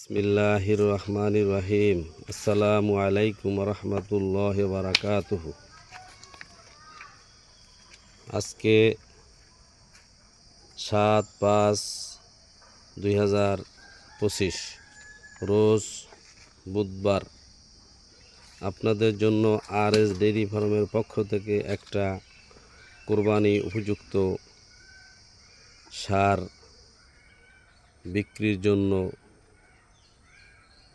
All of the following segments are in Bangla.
বিসমিল্লাহির রহমানির রহিম আসসালামু আলাইকুম রহমতুল্লাহ বারাকাতুহ আজকে সাত পাঁচ দুই হাজার পঁচিশ, রোজ বুধবার। আপনাদের জন্য আর এস ডেইরি ফার্মের পক্ষ থেকে একটা কোরবানি উপযুক্ত সার বিক্রির জন্য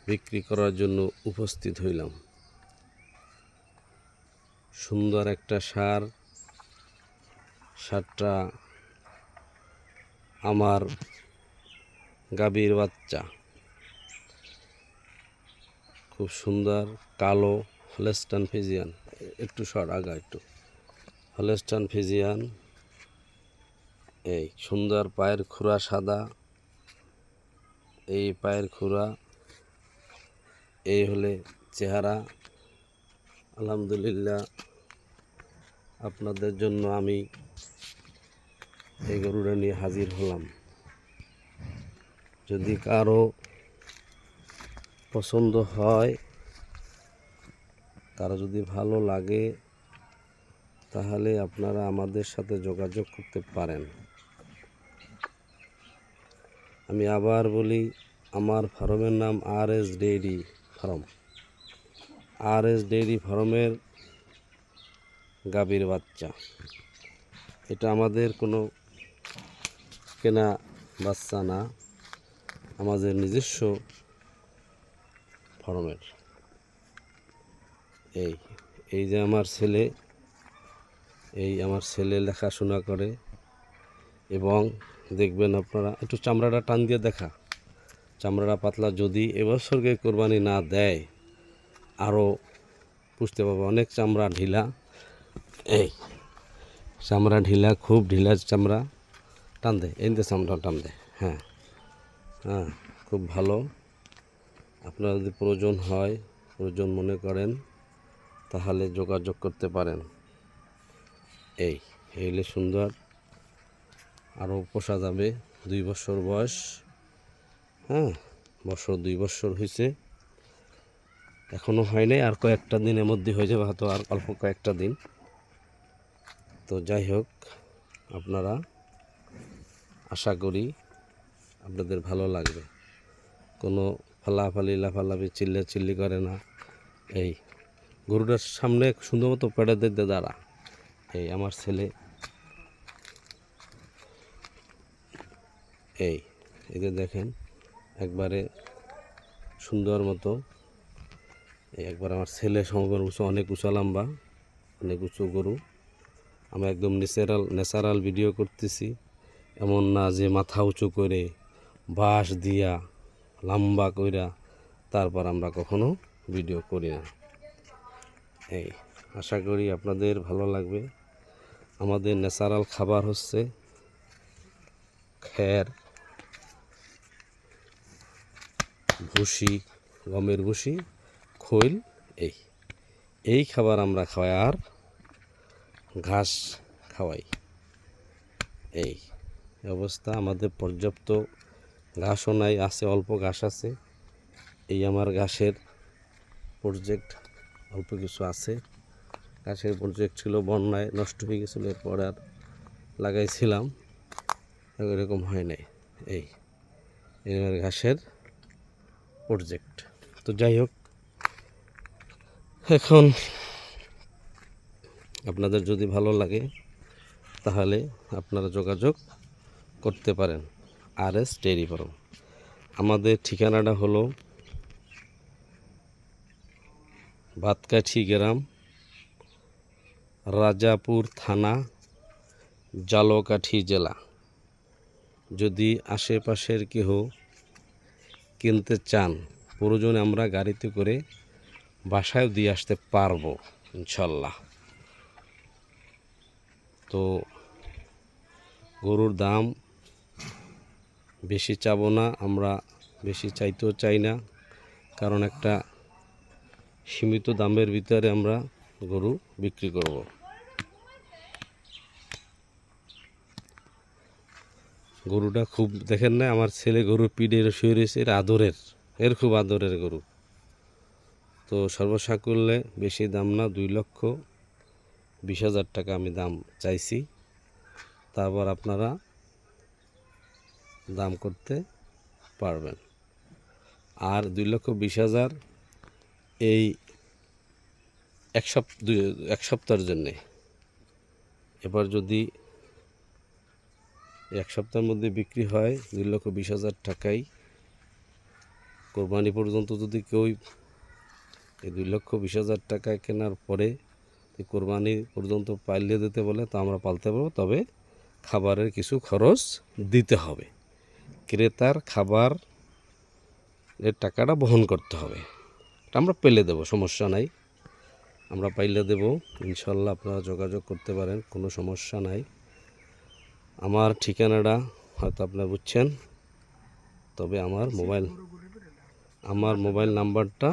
বিক্রি করার জন্য উপস্থিত হইলাম। সুন্দর একটা সার, সারটা আমার গাভীর বাচ্চা। খুব সুন্দর, কালো হলেস্টান ফিজিয়ান। একটু সর, আগা একটু। হলেস্টান ফিজিয়ান, এই সুন্দর পায়ের খুরা সাদা, এই পায়ের খুরা এই হলে চেহারা। আলহামদুলিল্লাহ, আপনাদের জন্য আমি এই গরুটা নিয়ে হাজির হলাম। যদি কারও পছন্দ হয় কারও যদি ভালো লাগে, তাহলে আপনারা আমাদের সাথে যোগাযোগ করতে পারেন। আমি আবার বলি, আমার ফার্মের নাম R S dairy. Farm. R S dairy ফার্মের গাভীর বাচ্চা। এটা আমাদের কোনো কেনা বাচ্চা না, আমাদের নিজস্ব ফার্মের। এই এই যে আমার ছেলে, এই আমার ছেলে লেখাশোনা করে এবং দেখবেন আপনারা, একটু চামড়াটা টান দিয়ে দেখা। চামড়াটা পাতলা যদি এবছরকে কোরবানি না দেয় আরও বুঝতে পারব। অনেক চামড়া ঢিলা। এই চামড়া ঢিলা, খুব ঢিলা চামড়া। টান দে, এই চামড়া টান দে। হ্যাঁ হ্যাঁ খুব ভালো। আপনার যদি প্রয়োজন হয়, প্রয়োজন মনে করেন, তাহলে যোগাযোগ করতে পারেন। এই এই সুন্দর। আরও পোষা যাবে। দুই বছর বয়স। হ্যাঁ বছর দুই বছর হয়েছে। এখনও হয় নাই, আর কয়েকটা দিনের মধ্যে হয়ে যাবে, হয়তো আর অল্প কয়েকটা দিন। তো যাই হোক, আপনারা আশা করি আপনাদের ভালো লাগবে। কোনো ফালাফালি, লাফালাফি চিল্লে চিল্লি করে না। এই গরুটার সামনে সুন্দর মতো পেড়ে দিতে দাঁড়া। এই আমার ছেলে। এই এদের দেখেন। একবারে সুন্দর মতো। একবার আমার ছেলে সমগর উঁচু অনেক উঁচা লম্বা, অনেক উঁচু গরু। আমি একদম ন্যাচারাল ন্যাচারাল ভিডিও করতেছি। এমন না যে মাথা উঁচু করে, বাঁশ দিয়া, লম্বা কইরা তারপর আমরা কখনো ভিডিও করি না। এই, আশা করি আপনাদের ভালো লাগবে। আমাদের ন্যাচারাল খাবার হচ্ছে খ্যার ভুসি, গমের ভুসি, খৈল, এই। এই খাবার আমরা খাওয়াই আর ঘাস খাওয়াই। এই অবস্থা, আমাদের পর্যাপ্ত ঘাসও নাই, আছে, অল্প ঘাস আছে। এই আমার ঘাসের প্রজেক্ট অল্প কিছু আছে। ঘাসের প্রজেক্ট ছিল বন্যায় নষ্ট হয়ে গেছিল, এরপর আর লাগাইছিলাম, এরকম হয় নাই। এই এই আমার ঘাসের প্রজেক্ট তো যাই হোক, এখন আপনাদের যদি ভালো লাগে, তাহলে আপনারা যোগাযোগ করতে পারেন। আর এস ডেয়ারি ফার্ম আমাদের ঠিকানাটা হলো ভাতকাঠি গ্রাম, রাজাপুর থানা, জালকাঠি জেলা। যদি আশেপাশের কেহ কিনতে চান, প্রয়োজনে আমরা গাড়িতে করে বাসায় দিয়ে আসতে পারব, ইনশাল্লাহ। তো গরুর দাম বেশি চাবো না, আমরা বেশি চাইতেও চাই না, কারণ একটা সীমিত দামের ভিতরে আমরা গরু বিক্রি করব। গরুটা খুব, দেখেন না, আমার ছেলে গরু পিঠে শুয়ে রয়েছে এর আদরের, এর খুব আদরের গরু। তো সর্বসাকুল্যে বেশি দাম না, দুই লক্ষ বিশ হাজার টাকা আমি দাম চাইছি। তারপর আপনারা দাম করতে পারবেন। আর দুই লক্ষ বিশ হাজার এই এক সপ্তাহ এক সপ্তাহের জন্যে। এবার যদি এক সপ্তাহের মধ্যে বিক্রি হয় দুই লক্ষ বিশ হাজার টাকাই কোরবানি পর্যন্ত যদি কেউ এই দুই লক্ষ বিশ হাজার টাকায় কেনার পরে কোরবানি পর্যন্ত পাইলে দিতে বলে, তা আমরা পালতে পারব। তবে খাবারের কিছু খরচ দিতে হবে। ক্রেতার খাবার এর টাকাটা বহন করতে হবে। আমরা পেলে দেবো, সমস্যা নাই। আমরা পাইলে দেব। ইনশাল্লাহ আপনারা যোগাযোগ করতে পারেন, কোনো সমস্যা নাই। আমার ঠিকানাটা হয়তো আপনারা বুঝছেন, তবে আমার মোবাইল আমার মোবাইল নাম্বারটা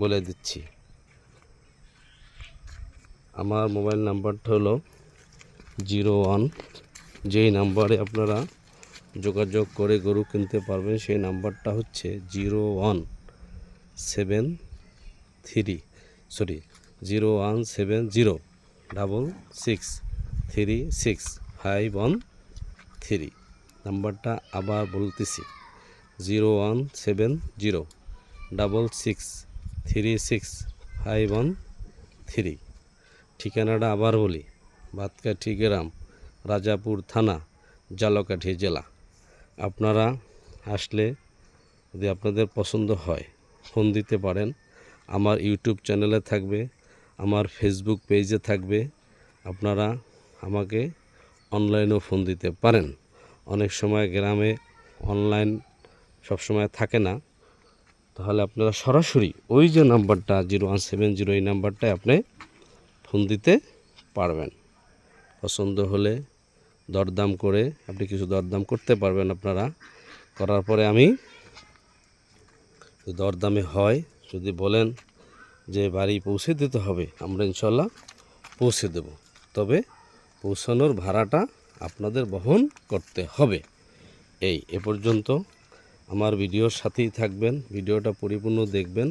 বলে দিচ্ছি। আমার মোবাইল নাম্বারটা হলো জিরো ওয়ান, যেই নাম্বারে আপনারা যোগাযোগ করে গরু কিনতে পারবেন, সেই নাম্বারটা হচ্ছে zero one seven three, sorry, zero one seven zero, double six three six five one three, নাম্বারটা আবার বলতেছি, zero one seven zero, double six, three six, five one three. ঠিকানাটা আবার বলি ভাতকাঠি গ্রাম, রাজাপুর থানা, জালকাঠি জেলা। আপনারা আসলে যদি আপনাদের পছন্দ হয়, ফোন দিতে পারেন। আমার ইউটিউব চ্যানেলে থাকবে, আমার ফেসবুক পেজে থাকবে। আপনারা আমাকে অনলাইনেও ফোন দিতে পারেন। অনেক সময় গ্রামে অনলাইন সব সময় থাকে না। তাহলে আপনারা সরাসরি ওই যে নাম্বারটা জিরো ওয়ান সেভেন জিরো এই নাম্বারটায় আপনি ফোন দিতে পারবেন। পছন্দ হলে দরদাম করে আপনি কিছু দরদাম করতে পারবেন আপনারা। করার পরে আমি দরদামে হয়, যদি বলেন যে বাড়ি পৌঁছে দিতে হবে, আমরা ইনশাল্লাহ পৌঁছে দেব। তবে পৌঁছানোর ভাড়াটা আপনাদের বহন করতে হবে। এই, এ পর্যন্ত আমার ভিডিওর সাথেই থাকবেন, ভিডিওটা পরিপূর্ণ দেখবেন।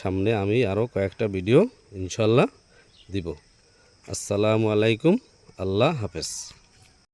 সামনে আমি আরও কয়েকটা ভিডিও ইনশাল্লাহ দিব। আসসালামু আলাইকুম, আল্লাহ হাফেজ।